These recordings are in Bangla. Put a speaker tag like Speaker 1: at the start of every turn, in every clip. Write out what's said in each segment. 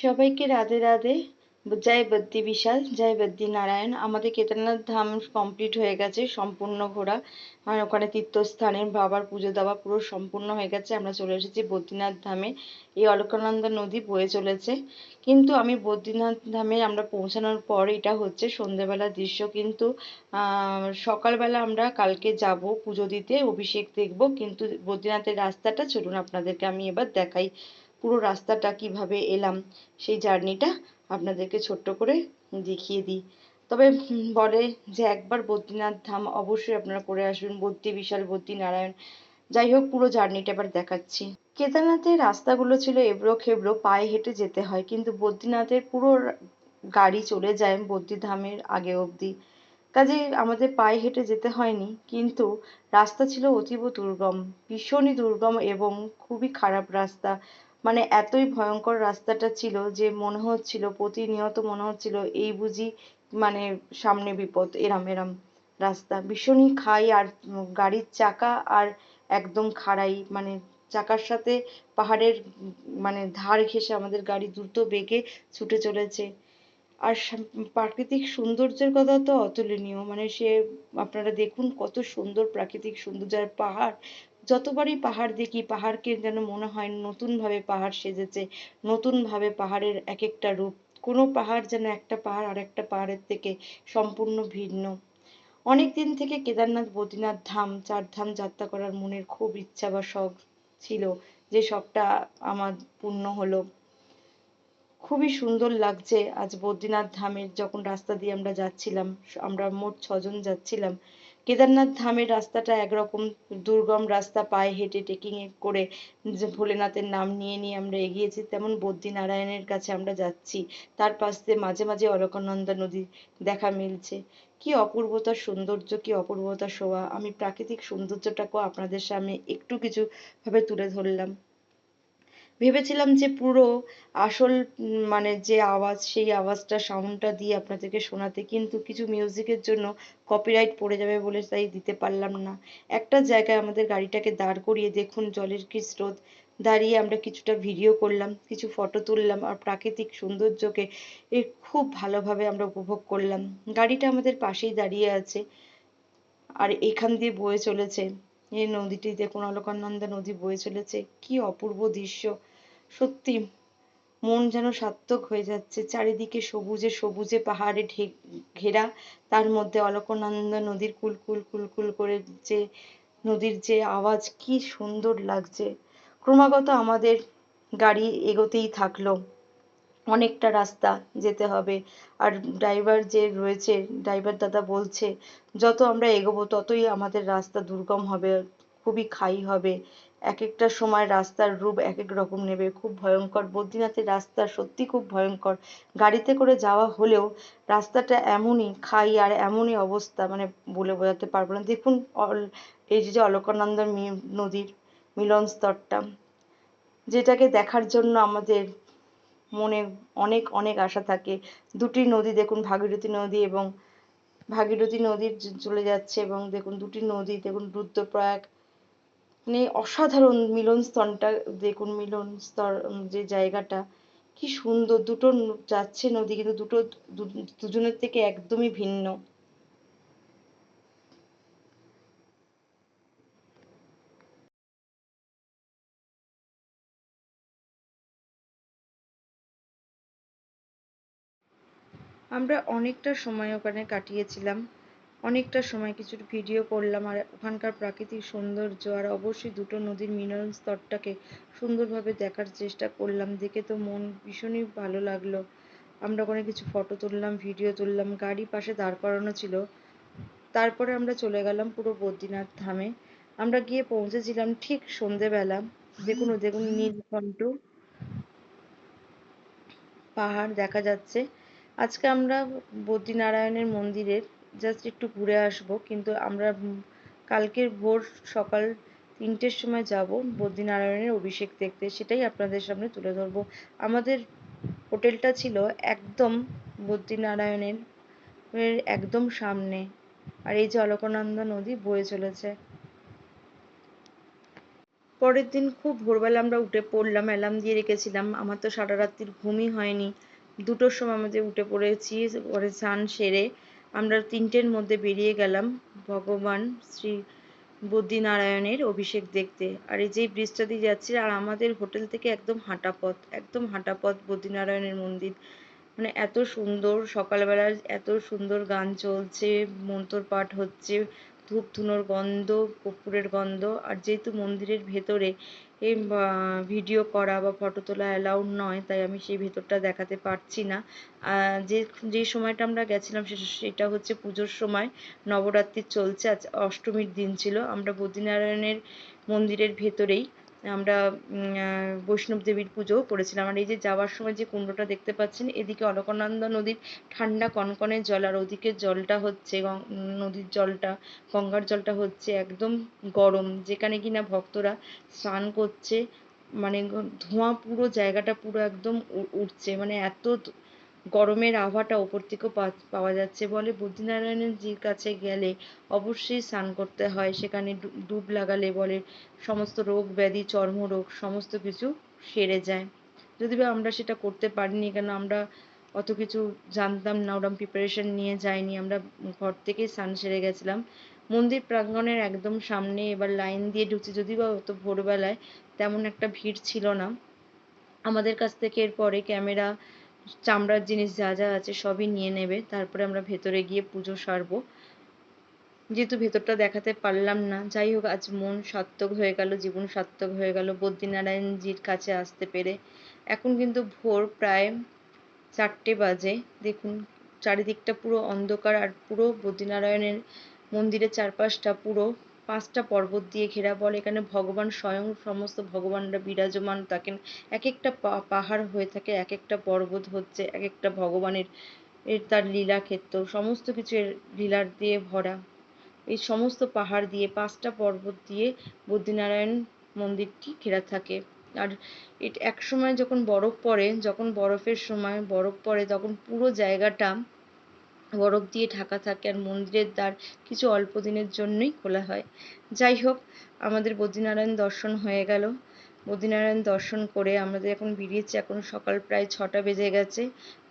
Speaker 1: সবাইকে রাধে রাধে। জয় বদ্যি বিশাল, জয় বদ্যি নারায়ণ। আমাদের কেদারনাথ ধাম কমপ্লিট হয়ে গেছে, সম্পূর্ণ ঘোরা। আর ওখানে তীর্থস্থানে বাবার পুজো দেওয়া পুরো সম্পূর্ণ হয়ে গেছে। আমরা চলে এসেছি বদ্রীনাথ ধামে। এই অলকানন্দা নদী বয়ে চলেছে। কিন্তু আমি বদ্রীনাথ ধামে আমরা পৌঁছানোর পর এটা হচ্ছে সন্ধ্যেবেলার দৃশ্য। কিন্তু সকালবেলা আমরা কালকে যাব পুজো দিতে, অভিষেক দেখব। কিন্তু বদ্রীনাথের রাস্তাটা, চলুন আপনাদেরকে আমি এবার দেখাই। পুরো রাস্তাটা কীভাবে এলাম, সেই জার্নিটা আপনাদেরকে ছোট্ট করে দেখিয়ে দিই। তবে বলে যে একবার বদ্রীনাথ ধাম অবশ্যই আপনারা করে আসবেন, বদ্রী, বিশাল বদ্রী, নারায়ণ, যাই হোক পুরো জার্নিটা এবার দেখাচ্ছি। কেদারনাথের রাস্তাগুলো ছিল এবড়ো খেবড়ো, পায়ে হেঁটে যেতে হয়, কিন্তু বদ্রীনাথের পুরো গাড়ি চলে যায় বদ্রীধামের আগে অবধি। কাজে আমাদের পায়ে হেঁটে যেতে হয়নি, কিন্তু রাস্তা ছিল অতীব দুর্গম, ভীষণই দুর্গম এবং খুবই খারাপ রাস্তা। মানে এতই ভয়ঙ্কর রাস্তাটা ছিল যে মনে হচ্ছিল, প্রতিনিয়ত মনে হচ্ছিল এই বুঝি মানে সামনে বিপদ, এরম এরম রাস্তা। ভীষণই খাই আর গাড়ির চাকা আর একদম খাড়াই মানে চাকার সাথে পাহাড়ের মানে ধার ঘেঁষে আমাদের গাড়ি দ্রুত বেগে ছুটে চলেছে। আর প্রাকৃতিক সৌন্দর্যের কথা তো অতুলনীয় মানে সে আপনারা দেখুন কত সুন্দর প্রাকৃতিক সৌন্দর্য আর পাহাড় যতবারই পাহাড় দেখি, পাহাড়কে যেন মনে হয় নতুনভাবে পাহাড় সেজেছে, নতুনভাবে পাহাড়ের এক একটা রূপ। কোনো পাহাড় যেন একটা পাহাড় আর একটা পাহাড়ের থেকে সম্পূর্ণ ভিন্ন। অনেক দিন থেকে কেদারনাথ, বদ্রীনাথ ধাম চার ধাম যাত্রা করার মনের খুব ইচ্ছা বা শখ ছিল যে শখটা আমার পূর্ণ হলো। খুবই সুন্দর লাগছে আজ বদ্রীনাথ ধামের যখন রাস্তা দিয়ে আমরা যাচ্ছিলাম, আমরা মোট ছজন যাচ্ছিলাম। কেদারনাথ ধামের রাস্তাটা একরকম দুর্গম রাস্তা, পায়ে হেঁটে ট্রেকিং করে যে ভোলেনাথের নাম নিয়ে নিয়ে আমরা এগিয়েছি, তেমন বদ্রীনারায়ণের কাছে আমরা যাচ্ছি। তার পাশ দিয়ে মাঝে মাঝে অলকানন্দা নদী দেখা মিলছে। কি অপূর্বতার সৌন্দর্য, কি অপূর্বতার শোভা। আমি প্রাকৃতিক সৌন্দর্যটাকেও আপনাদের সামনে একটু কিছু ভাবে তুলে ধরলাম। ভেবেছিলাম যে পুরো আসল মানে যে আওয়াজ, সেই আওয়াজটা সাউন্ডটা দিয়ে আপনাদেরকে শোনাতে, কিন্তু কিছু মিউজিকের জন্য কপিরাইট পড়ে যাবে বলে তাই দিতে পারলাম না। একটা জায়গায় আমাদের গাড়িটাকে দাঁড় করিয়ে দেখুন, জলের কি স্রোত। দাঁড়িয়ে আমরা কিছুটা ভিডিও করলাম, কিছু ফটো তুললাম আর প্রাকৃতিক সৌন্দর্যকে এ খুব ভালোভাবে আমরা উপভোগ করলাম। গাড়িটা আমাদের পাশেই দাঁড়িয়ে আছে আর এখান দিয়ে বয়ে চলেছে। এই নদীটি দেখুন, অলকানন্দা নদী বয়ে চলেছে। কি অপূর্ব দৃশ্য। সত্যি, মন যেন সার্থক হয়ে যাচ্ছে। চারিদিকে সবুজে সবুজে পাহাড়ে ঘেরা, তার মধ্যে অলকানন্দা নদীর কুল কুল কুল কুল করে যে, নদীর যে আওয়াজ, কি সুন্দর লাগছে। ক্রমাগত আমাদের গাড়ি এগোতেই থাকল। অনেকটা রাস্তা যেতে হবে। আর ড্রাইভার যে রয়েছে, ড্রাইভার দাদা বলছে, যত আমরা এগোবো, ততই আমাদের রাস্তা দুর্গম হবে, খুবই খাই হবে। এক একটা সময় রাস্তার রূপ এক এক রকম নেবে, খুব ভয়ঙ্কর। বদ্রীনাথের রাস্তা সত্যি খুব ভয়ঙ্কর। গাড়িতে করে যাওয়া হলেও রাস্তাটা এমনই খাই আর এমনই অবস্থা মানে বলে বোঝাতে পারব না। দেখুন এই যে অলকানন্দা নদীর মিলন স্তরটা, যেটাকে দেখার জন্য আমাদের মনে অনেক অনেক আশা থাকে। দুটি নদী, দেখুন ভাগীরথী নদী এবং ভাগীরথী নদীর চলে যাচ্ছে এবং দেখুন দুটি নদী, দেখুন রুদ্রপ্রয়াগ মানে অসাধারণ মিলনস্থলটা, দেখুন মিলন স্তর যে জায়গাটা, কি সুন্দর, দুটো যাচ্ছে নদী, কিন্তু দুটো দুজনের থেকে একদমই ভিন্ন। আমরা অনেকটা সময় ওখানে কাটিয়েছিলাম। অনেকটা সময় কিছু ভিডিও করলাম আর ওখানকার প্রাকৃতিক সৌন্দর্য আর অবশ্যই দুটো নদীর মিলন স্তরটাকে সুন্দরভাবে দেখার চেষ্টা করলাম। দেখে তো মন ভীষণই ভালো লাগল। আমরা ওখানে কিছু ফটো তুললাম ভিডিও তুললাম, গাড়ি পাশে দাঁড় করানো ছিল। তারপরে আমরা চলে গেলাম পুরো বদ্রীনাথ ধামে। আমরা গিয়ে পৌঁছেছিলাম ঠিক সন্ধেবেলা। দেখুন দেখুন নীলকণ্ঠ পাহাড় দেখা যাচ্ছে। আজকে আমরা বদ্রীনারায়ণের মন্দিরের জাস্ট একটু ঘুরে আসব, কিন্তু আমরা কালকের ভোর সকাল তিনটের সময় যাব বদ্রীনারায়ণের অভিষেক দেখতে, সেটাই আপনাদের সামনে তুলে ধরবো। আমাদের হোটেলটা ছিল একদম বদ্রীনারায়ণের একদম সামনে, আর এই যে অলকানন্দা নদী বয়ে চলেছে। পরের দিন খুব ভোরবেলা আমরা উঠে পড়লাম, অ্যালার্ম দিয়ে রেখেছিলাম, আমার তো সারা রাত্রির ঘুমই হয়নি। দুটোর সময় আমাদের উঠে পড়েছি, পরে স্নান সেরে আমরা তিনটের মধ্যে বেরিয়ে গেলাম ভগবান শ্রী বদ্রীনারায়ণের অভিষেক দেখতে। আর এই যে ব্রিজটা দিয়ে যাচ্ছি, আর আমাদের হোটেল থেকে একদম হাঁটা পথ একদম হাঁটা পথ বদ্রীনারায়ণের মন্দির। মানে এত সুন্দর সকালবেলা এত সুন্দর গান চলছে মন্ত্র পাঠ হচ্ছে ধূপ, ধুনোর গন্ধ, কর্পূরের গন্ধ, আর যেহেতু মন্দিরের ভেতরে ভিডিও করা বা ফটো তোলা অ্যালাউড নয়, তাই আমি সেই ভেতরটা দেখাতে পারছি না। যে যে সময়টা আমরা গেছিলাম সেটা হচ্ছে পুজোর সময় নবরাত্রি চলছে, আজ অষ্টমীর দিন ছিল। আমরা বদ্রীনারায়ণের মন্দিরের ভেতরেই আমরা বৈষ্ণব দেবীর পুজোও করেছিলাম। আর এই যে যাওয়ার সময় যে কুণ্ডটা দেখতে পাচ্ছেন, এদিকে অলকানন্দা নদীর ঠান্ডা কনকনে জল, আর ওদিকে জলটা হচ্ছে নদীর জলটা, গঙ্গার জলটা হচ্ছে একদম গরম। যেখানে কিনা ভক্তরা স্নান করছে মানে ধোঁয়া পুরো জায়গাটা পুরো একদম উঠছে মানে এত গরমের আভাটা ওপর থেকেও পাওয়া যাচ্ছে বলে বদ্রীনারায়ণের জির কাছে গেলে অবশ্যই স্নান করতে হয়। সেখানে ডুব লাগালে বলে সমস্ত রোগ ব্যাধি, চর্মরোগ সমস্ত কিছু সেরে যায়। যদি বা আমরা সেটা করতে পারিনি কেন আমরা অত কিছু জানতাম না, ওরম প্রিপারেশন নিয়ে যাইনি। আমরা ঘর থেকেই স্নান সেরে গেছিলাম। মন্দির প্রাঙ্গণের একদম সামনে এবার লাইন দিয়ে ঢুকছি। যদি বা অত ভোরবেলায় তেমন একটা ভিড় ছিল না। আমাদের কাছ থেকে এরপরে ক্যামেরা চামড়ার জিনিস যা যা আছে সবই নিয়ে নেবে। তারপরে আমরা ভেতরে গিয়ে পুজো সারবো। যেহেতু ভেতরটা দেখাতে পারলাম না, যাই হোক আজ মন সার্থক হয়ে গেল, জীবন সার্থক হয়ে গেল। বদ্রীনারায়ণজির কাছে আসতে পেরে। এখন কিন্তু ভোর প্রায় চারটে বাজে। দেখুন, চারিদিকটা পুরো অন্ধকার আর পুরো বদ্রীনারায়ণের মন্দিরের চারপাশটা পুরো পাঁচটা পর্বত দিয়ে ঘেরা বলে। এখানে ভগবান স্বয়ং সমস্ত ভগবানরা বিরাজমান। থাকেন এক একটা পাহাড় হয়ে থাকে, এক একটা পর্বত হচ্ছে এক একটা ভগবানের, এর তার লীলা ক্ষেত্র। সমস্ত কিছু এর লীলার দিয়ে ভরা। এই সমস্ত পাহাড় দিয়ে পাঁচটা পর্বত দিয়ে বদ্রীনারায়ণ মন্দিরটি ঘেরা থাকে। আর এক সময় যখন বরফ পড়ে, যখন বরফের সময় বরফ পড়ে, তখন পুরো জায়গাটা বরফ দিয়ে ঢাকা থাকে আর মন্দিরের দ্বার কিছু অল্প দিনের জন্যই খোলা হয়। যাই হোক, আমাদের বদ্রীনারায়ণ দর্শন হয়ে গেল। বদ্রীনারায়ণ দর্শন করে আমাদের এখন বেরিয়েছি। এখন সকাল প্রায় ছটা বেজে গেছে।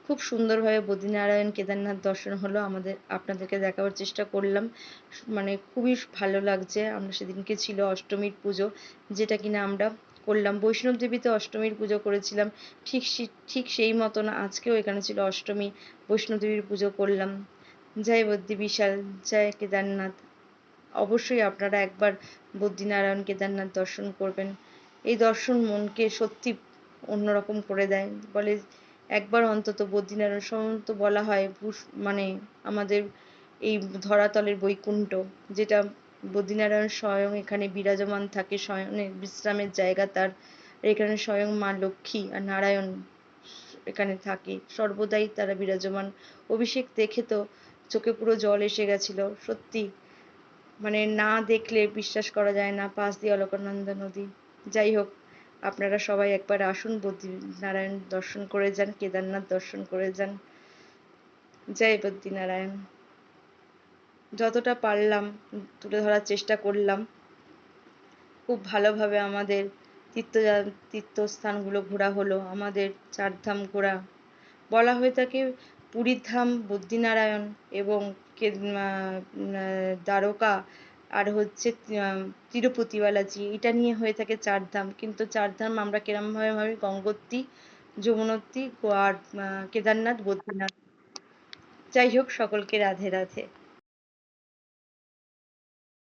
Speaker 1: খুব সুন্দরভাবে বদ্রীনারায়ণ কেদারনাথ দর্শন হলো। আমাদের, আপনাদেরকে দেখাবার চেষ্টা করলাম। মানে খুবই ভালো লাগছে। আমরা সেদিনকে ছিল অষ্টমীর পুজো, যেটা কিনা আমরা করলাম। বৈষ্ণব দেবীতে অষ্টমীর পুজো করেছিলাম। ঠিক ঠিক সেই মতন আজকেও এখানে ছিল অষ্টমী। বৈষ্ণব দেবীর পুজো করলাম। জয় বদ্রী বিশাল, জয় কেদারনাথ। অবশ্যই আপনারা একবার বদ্রীনারায়ণ কেদারনাথ দর্শন করবেন। এই দর্শন মনকে সত্যি অন্যরকম করে দেয়। বলে একবার অন্তত বদ্রীনারায়ণ সম্ভবত বলা হয় মানে আমাদের এই ধরাতলের বৈকুণ্ঠ, যেটা বদ্রীনারায়ণ স্বয়ং এখানে বিরাজমান থাকে স্বয়ং বিশ্রামের জায়গা তার। এখানে স্বয়ং মা লক্ষ্মী আর নারায়ণ এখানে থাকে। সর্বদাই তারা বিরাজমান। অভিষেক দেখে তো চোখে পুরো জল এসে গেছিল। সত্যি মানে না দেখলে বিশ্বাস করা যায় না পাশ দিয়ে অলকানন্দা নদী। যাই হোক, আপনারা সবাই একবার আসুন বদ্রীনারায়ণ দর্শন করে যান, কেদারনাথ দর্শন করে যান। জয় বদ্রীনারায়ণ। যতটা পারলাম, তুলে ধরার চেষ্টা করলাম, খুব ভালোভাবে আমাদের তীর্থ তীর্থস্থানগুলো ঘোরা হলো, আমাদের চারধাম ঘোরা। বলা হয়ে থাকে পুরীর ধাম বদ্রীনারায়ণ এবং দ্বারকা আর হচ্ছে তিরুপতি বালাজি। এটা নিয়ে হয়ে থাকে চারধাম। কিন্তু চারধাম আমরা কিরমভাবে ভাবি গঙ্গোত্রী, যমুনোত্রী আর কেদারনাথ, বদ্রীনাথ। যাই হোক, সকলকে রাধে রাধে।